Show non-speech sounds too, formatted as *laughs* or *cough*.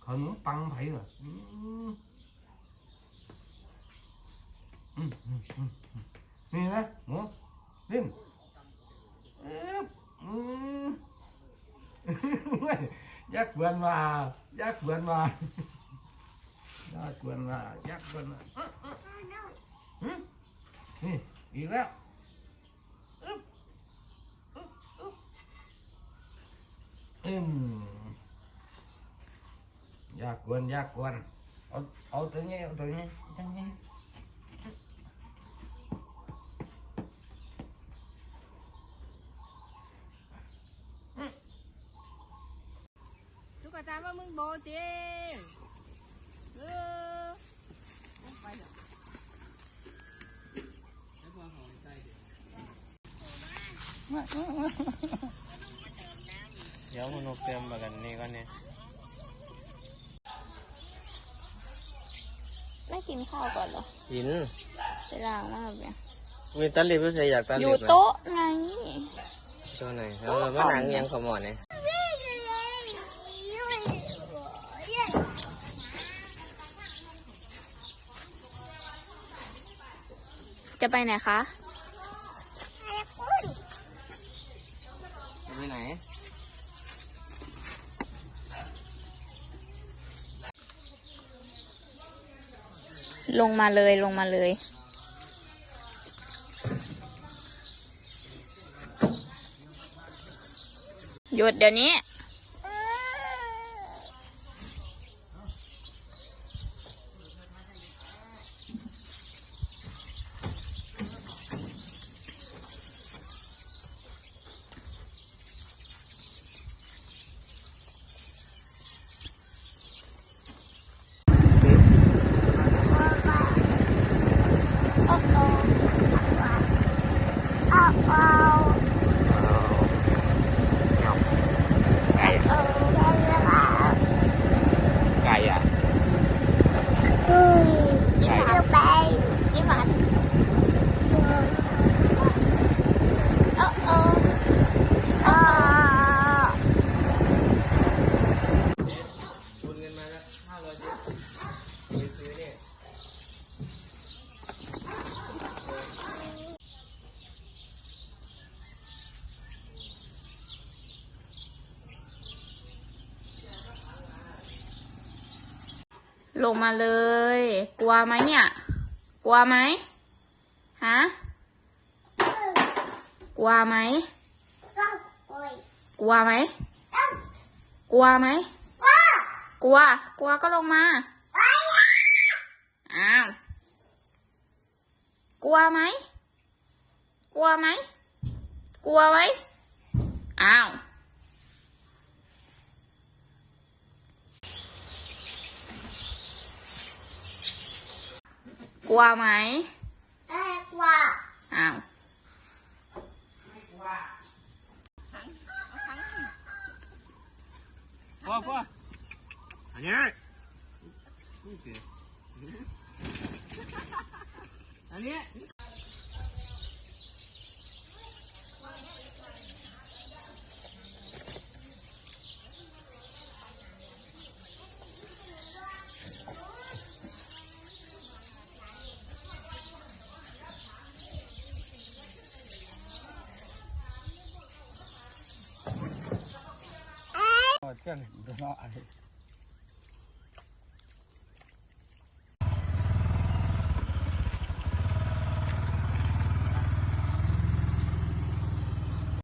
khỏi ngứa băng phải rồi. Đi đó ngứa đêm. *laughs* Giác quên mà giác quên mà. Giác quên mà giác quên mà. Ờ, ờ, ờ, อืมอืมอืมนี่นะหมูเล่นเอ๊บอืม เว้ยยักษ์เบือนมายักษ์เบือนมายักษ์เบือนมายักษ์เบือนมาอื้ออื้อหึนี่อีกแล้วอึ๊บอึ๊บอึ๊บอืมยักษ์เบือนยักษ์เบือนเอาเอาตัวนี้เอาตัวนี้ตัวนี้ ตุ๊กตาว่ามึงโบจริ เดี๋ยวมันกเติมมากันนี่ก่อนเนี่ยไม่กินข้าวก่อนเหรอหินไปล้างหน้าเนี่ยมีตันรีบรู้สึกอยากตันอรียู่บไหมโต๊ะไงตัวไหนแล้วเรามาหนังเอียังขมอนเนี่ยจะไปไหนคะ จะไปไหน ลงมาเลยลงมาเลยหยุดเดี๋ยวนี้ uh, ลงมาเลย กลัวไหมเนี่ย กลัวไหมฮะกลัวไหมกลัวไหมกลัวไหมกลัว กลัวก็ลงมาอ้าวกลัวไหมกลัวไหมกลัวไหมอ้าว ลัวไหมอ้าวพ่อพ่ออันนี้อันนี้ เจ้าหนึ่งตัวน้อย